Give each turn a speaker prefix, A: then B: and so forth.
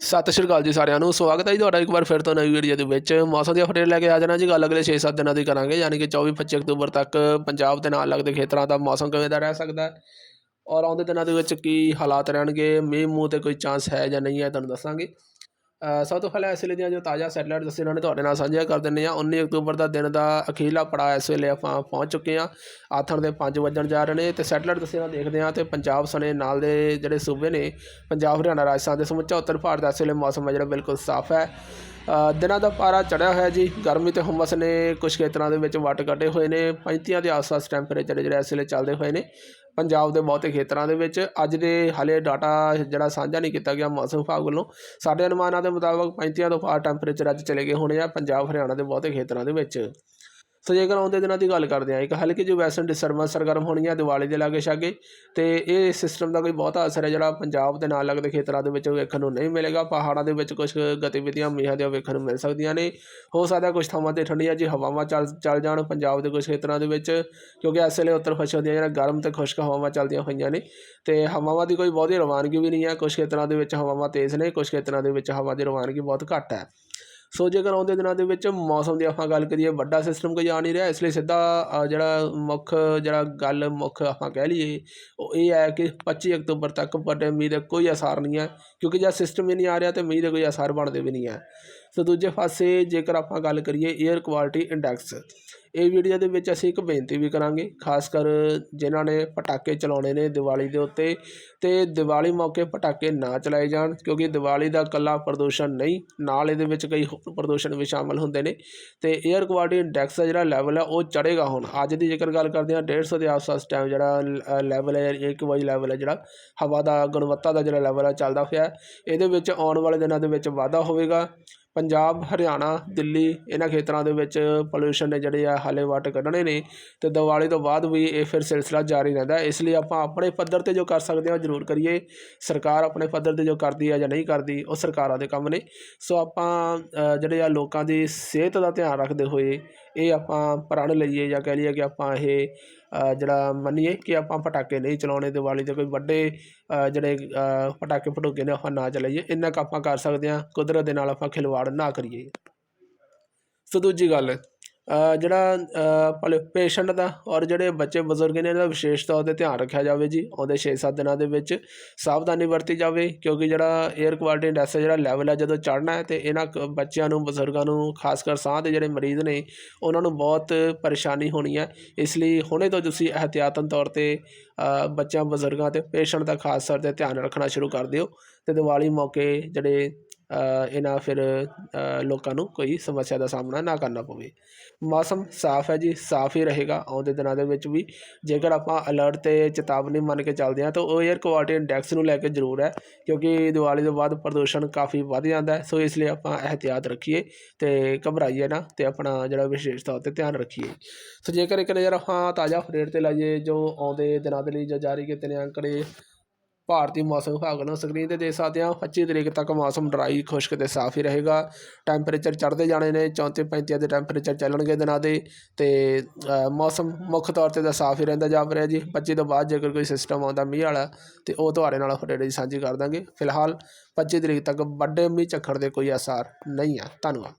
A: ਸਤਿ ਸ਼੍ਰੀ ਅਕਾਲ ਜੀ ਸਾਰਿਆਂ ਨੂੰ, ਸਵਾਗਤ ਹੈ ਜੀ ਤੁਹਾਡਾ ਇੱਕ ਵਾਰ ਫਿਰ ਤੋਂ ਨਵੀਂ ਵੀਡੀਓ ਦੇ ਵਿੱਚ। ਮੌਸਮ ਦੀ ਅਪਡੇਟ ਲੈ ਕੇ ਆ ਜਾਣਾ ਜੀ, ਗੱਲ ਅਗਲੇ 6-7 ਦਿਨਾਂ ਦੀ ਕਰਾਂਗੇ, ਯਾਨੀ ਕਿ 24-25 ਅਕਤੂਬਰ ਤੱਕ ਪੰਜਾਬ ਦੇ ਨਾਲ ਲੱਗਦੇ ਖੇਤਰਾਂ ਦਾ ਮੌਸਮ ਕਿਵੇਂ ਦਾ ਰਹਿ ਸਕਦਾ ਹੈ ਔਰ ਆਉਂਦੇ ਦਿਨਾਂ ਦੇ ਵਿੱਚ ਕੀ ਹਾਲਾਤ ਰਹਿਣਗੇ ਮੀਂਹ ਮੂੰਹ ਤੇ ਕੋਈ ਚਾਂਸ ਹੈ ਜਾਂ ਨਹੀਂ ਹੈ, ਤੁਹਾਨੂੰ ਦੱਸਾਂਗੇ। ਸਭ ਤੋਂ ਪਹਿਲਾਂ ਇਸ ਵੇਲੇ ਦੀਆਂ ਜੋ ਤਾਜ਼ਾ ਸੈਟਲਾਈਟ ਦੱਸੇ ਉਹਨਾਂ ਨੇ ਤੁਹਾਡੇ ਨਾਲ ਸਾਂਝਾ ਕਰ ਦਿੰਦੇ ਆ 19 ਅਕਤੂਬਰ ਦਾ ਦਿਨ ਦਾ ਅਖੀਰਲਾ ਪੜਾਅ ਇਸ ਵੇਲੇ ਆਪਾਂ ਪਹੁੰਚ ਚੁੱਕੇ ਆ ਆਥਣ ਦੇ 5 ਵੱਜਣ ਜਾ ਰਹੇ ਨੇ ਤੇ ਸੈਟਲਾਈਟ ਦੱਸੇ ਨਾਲ ਦੇਖਦੇ ਆ ਤੇ ਪੰਜਾਬ ਸਣੇ ਨਾਲ ਦੇ ਜਿਹੜੇ ਸੂਬੇ ਨੇ, ਪੰਜਾਬ, ਹਰਿਆਣਾ, ਰਾਜਸਥਾਨ ਦੇ ਸਮੁੱਚਾ ਉੱਤਰ ਭਾਰਤ ਦਾ ਇਸ ਵੇਲੇ ਮੌਸਮ ਹੈ ਜਿਹੜਾ ਬਿਲਕੁਲ ਸਾਫ਼ ਹੈ। ਦਿਨਾਂ ਦਾ ਪਾਰਾ ਚੜਿਆ ਹੋਇਆ ਜੀ। ਗਰਮੀ ਤੇ ਹੁਮਸ ਨੇ ਕੁਝ ਖੇਤਰਾਂ ਦੇ ਵਿੱਚ ਵੱਟ ਕੱਢੇ ਹੋਏ ਨੇ। 35 ਦੇ ਆਸ-ਪਾਸ ਟੈਂਪਰੇਚਰ ਜਿਹੜਾ ਇਸ ਵੇਲੇ ਚੱਲਦੇ ਹੋਏ ਨੇ। ਪੰਜਾਬ ਦੇ ਬਹੁਤੇ ਖੇਤਰਾਂ ਦੇ ਵਿੱਚ ਅੱਜ ਦੇ ਹਾਲੇ ਡਾਟਾ ਜਿਹੜਾ ਸਾਂਝਾ ਨਹੀਂ ਕੀਤਾ ਗਿਆ ਮੌਸਮ ਵਿਭਾਗ ਵੱਲੋਂ। ਸਾਡੇ ਅਨੁਮਾਨਾਂ ਦੇ ਮੁਤਾਬਕ 35 ਤੋਂ ਪਾਰ ਟੈਂਪਰੇਚਰ ਅੱਜ ਚਲੇ ਗਏ ਹੋਣੇ ਆ ਪੰਜਾਬ, ਹਰਿਆਣਾ ਦੇ ਬਹੁਤੇ ਖੇਤਰਾਂ ਦੇ ਵਿੱਚ। ਸੋ ਜੇਕਰ ਆਉਂਦੇ ਦਿਨਾਂ ਦੀ ਗੱਲ ਕਰਦੇ ਹਾਂ, ਇੱਕ ਹਲਕੀ ਜਿਹੀ ਵੈਸਟਰਨ ਡਿਸਟਰਬੈਂਸ ਸਰਗਰਮ ਹੋਣੀ ਹੈ ਦੀਵਾਲੀ ਦੇ ਲਾਗੇ ਛਾਗੇ, ਤੇ ਇਹ ਸਿਸਟਮ ਦਾ ਕੋਈ ਬਹੁਤਾ ਅਸਰ ਹੈ ਜਿਹੜਾ ਪੰਜਾਬ ਦੇ ਨਾਲ ਲੱਗਦੇ ਖੇਤਰਾਂ ਦੇ ਵਿੱਚ ਵੇਖਣ ਨੂੰ ਨਹੀਂ ਮਿਲੇਗਾ। ਪਹਾੜਾਂ ਦੇ ਵਿੱਚ ਕੁਝ ਗਤੀਵਿਧੀਆਂ, ਮੀਂਹਾਂ ਦੀਆਂ ਵੇਖਣ ਨੂੰ ਮਿਲ ਸਕਦੀਆਂ ਨੇ। ਹੋ ਸਕਦਾ ਕੁਝ ਥਾਵਾਂ ਤੇ ਠੰਡੀਆਂ ਜੀ ਹਵਾਵਾਂ ਚੱਲ ਚੱਲ ਜਾਣ ਪੰਜਾਬ ਦੇ ਕੁਝ ਖੇਤਰਾਂ ਦੇ ਵਿੱਚ, ਕਿਉਂਕਿ ਇਸ ਵੇਲੇ ਉੱਤਰ ਪੱਛਮ ਦੀਆਂ ਜਿਹੜਾ ਗਰਮ ਤੇ ਖੁਸ਼ਕ ਹਵਾਵਾਂ ਚੱਲਦੀਆਂ ਹੋਈਆਂ ਨੇ, ਤੇ ਹਵਾਵਾਂ ਦੀ ਕੋਈ ਬਹੁਤੀ ਰਵਾਨਗੀ ਵੀ ਨਹੀਂ ਹੈ। ਕੁਝ ਖੇਤਰਾਂ ਦੇ ਵਿੱਚ ਹਵਾਵਾਂ ਤੇਜ਼ ਨੇ ਕੁਝ ਖੇਤਰਾਂ ਦੇ ਵਿੱਚ ਹਵਾ ਦੀ ਰਵਾਨਗੀ ਬਹੁਤ ਘੱਟ ਹੈ। ਸੋ ਜੇਕਰ ਆਉਂਦੇ ਦਿਨਾਂ ਦੇ ਵਿੱਚ ਮੌਸਮ ਦੀ ਆਪਾਂ ਗੱਲ ਕਰੀਏ, ਵੱਡਾ ਸਿਸਟਮ ਕੋਈ ਆ ਨਹੀਂ ਰਿਹਾ, ਇਸ ਲਈ ਸਿੱਧਾ ਜਿਹੜਾ ਮੁੱਖ, ਜਿਹੜਾ ਗੱਲ ਮੁੱਖ ਆਪਾਂ ਕਹਿ ਲਈਏ, ਉਹ ਇਹ ਹੈ ਕਿ 25 ਅਕਤੂਬਰ ਤੱਕ ਵੱਡੇ ਮੀਂਹ ਦੇ ਕੋਈ ਅਸਾਰ ਨਹੀਂ ਹੈ, ਕਿਉਂਕਿ ਜਦ ਸਿਸਟਮ ਹੀ ਨਹੀਂ ਆ ਰਿਹਾ ਤੇ ਮੀਂਹ ਦੇ ਕੋਈ ਅਸਾਰ ਬਣਦੇ ਵੀ ਨਹੀਂ ਹੈ। ਸੋ ਦੂਜੇ ਪਾਸੇ ਜੇਕਰ ਆਪਾਂ ਗੱਲ ਕਰੀਏ 에ਅਰ ਕੁਆਲਿਟੀ ਇੰਡੈਕਸ ਇਹ ਵੀਡੀਓ ਦੇ ਵਿੱਚ ਅਸੀਂ ਇੱਕ ਬੇਨਤੀ ਵੀ ਕਰਾਂਗੇ, ਖਾਸ ਕਰ ਜਿਨ੍ਹਾਂ ਨੇ ਪਟਾਕੇ ਚਲਾਉਣੇ ਨੇ ਦੀਵਾਲੀ ਦੇ ਉੱਤੇ ਤੇ ਦੀਵਾਲੀ ਮੌਕੇ ਪਟਾਕੇ ਨਾ ਚਲਾਏ ਜਾਣ ਕਿਉਂਕਿ ਦੀਵਾਲੀ ਦਾ ਇਕੱਲਾ ਪ੍ਰਦੂਸ਼ਣ ਨਹੀਂ, ਨਾਲ ਇਹਦੇ ਵਿੱਚ ਕਈ ਹੋਰ ਪ੍ਰਦੂਸ਼ਣ ਵੀ ਸ਼ਾਮਲ ਹੁੰਦੇ ਨੇ ਤੇ 에ਅਰ ਕੁਆਲਿਟੀ ਇੰਡੈਕਸ ਦਾ ਜਿਹੜਾ ਲੈਵਲ ਹੈ ਉਹ ਚੜ੍ਹੇਗਾ ਹੁਣ। ਅੱਜ ਦੀ ਜੇਕਰ ਗੱਲ ਕਰਦੇ ਹਾਂ 150 ਦੇ ਆਸ-ਪਾਸ ਟਾਈਮ ਜਿਹੜਾ ਲੈਵਲ ਹੈ, ਇੱਕ ਵਾਈ ਲੈਵਲ ਹੈ ਜਿਹੜਾ, ਹਵਾ ਦਾ ਗੁਣਵੱਤਾ ਦਾ ਜਿਹੜਾ ਲੈਵਲ ਹੈ ਚੱਲਦਾ ਹੋਇਆ ਇਹਦੇ ਵਿੱਚ ਆਉਣ ਵਾਲੇ ਦਿਨਾਂ ਦੇ ਵਿੱਚ ਵਾਧਾ ਹੋਵੇਗਾ। ਪੰਜਾਬ, ਹਰਿਆਣਾ, ਦਿੱਲੀ ਇਹਨਾਂ ਖੇਤਰਾਂ ਦੇ ਵਿੱਚ ਪੋਲਿਊਸ਼ਨ ਨੇ ਜਿਹੜੇ ਆ ਹਾਲੇ ਵੱਟ ਕੱਢਣੇ ਨੇ ਅਤੇ ਦੀਵਾਲੀ ਤੋਂ ਬਾਅਦ ਵੀ ਇਹ ਫਿਰ ਸਿਲਸਿਲਾ ਜਾਰੀ ਰਹਿੰਦਾ ਇਸ ਲਈ ਆਪਾਂ ਆਪਣੇ ਪੱਧਰ ਤੇ ਜੋ ਕਰ ਸਕਦੇ ਹਾਂ ਉਹ ਜ਼ਰੂਰ ਕਰੀਏ। ਸਰਕਾਰ ਆਪਣੇ ਪੱਧਰ ਤੇ ਜੋ ਕਰਦੀ ਹੈ ਜਾਂ ਨਹੀਂ ਕਰਦੀ, ਉਹ ਸਰਕਾਰਾਂ ਦੇ ਕੰਮ ਨੇ। ਸੋ ਆਪਾਂ ਜਿਹੜੇ ਆ ਲੋਕਾਂ ਦੀ ਸਿਹਤ ਦਾ ਧਿਆਨ ਰੱਖਦੇ ਹੋਏ ਇਹ ਆਪਾਂ ਪ੍ਰਣ ਲਈਏ ਜਾਂ ਕਹਿ ਲਈਏ ਕਿ ਆਪਾਂ ਇਹ ਜਿਹੜਾ ਮੰਨੀਏ ਕਿ ਆਪਾਂ ਪਟਾਕੇ ਨਹੀਂ ਚਲਾਉਣੇ, ਦੀਵਾਲੀ ਦੇ ਕੋਈ ਵੱਡੇ ਜਿਹੜੇ ਪਟਾਕੇ ਪਟੂਕੇ ਨੇ, ਆਪਾਂ ਨਾ ਚਲਾਈਏ। ਇੰਨਾ ਕੁ ਆਪਾਂ ਕਰ ਸਕਦੇ ਹਾਂ, ਕੁਦਰਤ ਦੇ ਨਾਲ ਆਪਾਂ ਖਿਲਵਾੜ ਨਾ ਕਰੀਏ। ਸੋ ਦੂਜੀ ਗੱਲ ਜਿਹੜਾ ਭਲੇ ਪੇਸ਼ੈਂਟ ਦਾ ਔਰ ਜਿਹੜੇ ਬੱਚੇ ਬਜ਼ੁਰਗ ਨੇ, ਇਹਨਾਂ ਦਾ ਵਿਸ਼ੇਸ਼ ਤੌਰ 'ਤੇ ਧਿਆਨ ਰੱਖਿਆ ਜਾਵੇ ਜੀ। ਆਉਂਦੇ 6-7 ਦਿਨਾਂ ਦੇ ਵਿੱਚ ਸਾਵਧਾਨੀ ਵਰਤੀ ਜਾਵੇ, ਕਿਉਂਕਿ ਜਿਹੜਾ 에ਅਰ ਕੁਆਲਿਟੀ ਇੰਡੈਕਸ ਜਿਹੜਾ ਲੈਵਲ ਹੈ, ਜਦੋਂ ਚੜ੍ਹਨਾ ਹੈ, ਤੇ ਇਹਨਾਂ ਕ- ਬੱਚਿਆਂ ਨੂੰ, ਬਜ਼ੁਰਗਾਂ ਨੂੰ, ਖਾਸ ਕਰ ਸਾਹ ਦੇ ਜਿਹੜੇ ਮਰੀਜ਼ ਨੇ, ਉਹਨਾਂ ਨੂੰ ਬਹੁਤ ਪਰੇਸ਼ਾਨੀ ਹੋਣੀ ਹੈ। ਇਸ ਲਈ ਹੁਣੇ ਤੋਂ ਤੁਸੀਂ ਇਹਤਿਆਤਨ ਤੌਰ 'ਤੇ ਬੱਚਿਆਂ, ਬਜ਼ੁਰਗਾਂ ਤੇ ਪੇਸ਼ੈਂਟ ਦਾ ਖਾਸ ਤੌਰ 'ਤੇ ਧਿਆਨ ਰੱਖਣਾ ਸ਼ੁਰੂ ਕਰ ਦਿਓ। ਤੇ ਦੀਵਾਲੀ ਮੌਕੇ ਜਿਹੜੇ ਇਹਨਾਂ ਫਿਰ ਲੋਕਾਂ ਨੂੰ ਕੋਈ ਸਮੱਸਿਆ ਦਾ ਸਾਹਮਣਾ ਨਾ ਕਰਨਾ ਪਵੇ। ਮੌਸਮ ਸਾਫ਼ ਹੈ ਜੀ, ਸਾਫ਼ ਹੀ ਰਹੇਗਾ। ਆਉਂਦੇ ਦਿਨਾਂ ਦੇ ਵਿੱਚ ਵੀ ਜੇਕਰ ਆਪਾਂ ਅਲਰਟ ਤੇ ਚੇਤਾਵਨੀ ਮੰਨ ਕੇ ਚੱਲਦੇ ਹਾਂ ਤਾਂ ਉਹ 에ਅਰ ਕੁਆਲਿਟੀ ਇੰਡੈਕਸ ਨੂੰ ਲੈ ਕੇ ਜ਼ਰੂਰ ਹੈ, ਕਿਉਂਕਿ ਦੀਵਾਲੀ ਤੋਂ ਬਾਅਦ ਪ੍ਰਦੂਸ਼ਣ ਕਾਫੀ ਵੱਧ ਜਾਂਦਾ ਹੈ। ਸੋ ਇਸ ਲਈ ਆਪਾਂ ਇਹਤਿਆਤ ਰੱਖੀਏ ਤੇ ਘਬਰਾਈਏ ਨਾ ਤੇ ਆਪਣਾ ਜਿਹੜਾ ਵਿਸ਼ੇਸ਼ ਤੌਰ ਤੇ ਧਿਆਨ ਰੱਖੀਏ। ਸੋ ਜੇਕਰ ਇੱਕ ਨਜ਼ਰ ਆਪਾਂ ਤਾਜ਼ਾ ਅਪਡੇਟ ਤੇ ਲਾਈਏ, ਜੋ ਆਉਂਦੇ ਦਿਨਾਂ ਦੇ ਲਈ ਜੋ ਜਾਰੀ ਕੀਤੇ ਨੇ ਅੰਕੜੇ ਭਾਰਤੀ ਮੌਸਮ ਵਿਭਾਗ ਨੂੰ ਸਕਰੀਨ ਤੇ ਦੇ ਸਕਦੇ ਹਾਂ 25 ਤਰੀਕ ਤੱਕ ਮੌਸਮ ਡਰਾਈ, ਖੁਸ਼ਕ ਤੇ ਸਾਫ਼ ਹੀ ਰਹੇਗਾ। ਟੈਂਪਰੇਚਰ ਚੜ੍ਹਦੇ ਜਾਣੇ ਨੇ 34 35 ਦੇ ਟੈਂਪਰੇਚਰ ਚੱਲਣਗੇ ਦਿਨਾਂ ਦੇ ਤੇ ਮੌਸਮ ਮੁੱਖ ਤੌਰ ਤੇ ਤਾਂ ਸਾਫ਼ ਹੀ ਰਹਿੰਦਾ ਜਾਪ ਰਿਹਾ ਜੀ। 25 ਤੋਂ ਬਾਅਦ ਜੇਕਰ ਕੋਈ ਸਿਸਟਮ ਆਉਂਦਾ ਮੀਂਹ ਵਾਲਾ, ਤੇ ਉਹ ਤੁਹਾਡੇ ਨਾਲ ਅਪਡੇਟ ਜੀ ਸਾਂਝੀ ਕਰ ਦਾਂਗੇ। ਫਿਲਹਾਲ 25 ਤਰੀਕ ਤੱਕ ਵੱਡੇ ਮੀਂਹ ਝੱਖੜ ਦੇ ਕੋਈ ਆਸਾਰ ਨਹੀਂ ਆ। ਧੰਨਵਾਦ।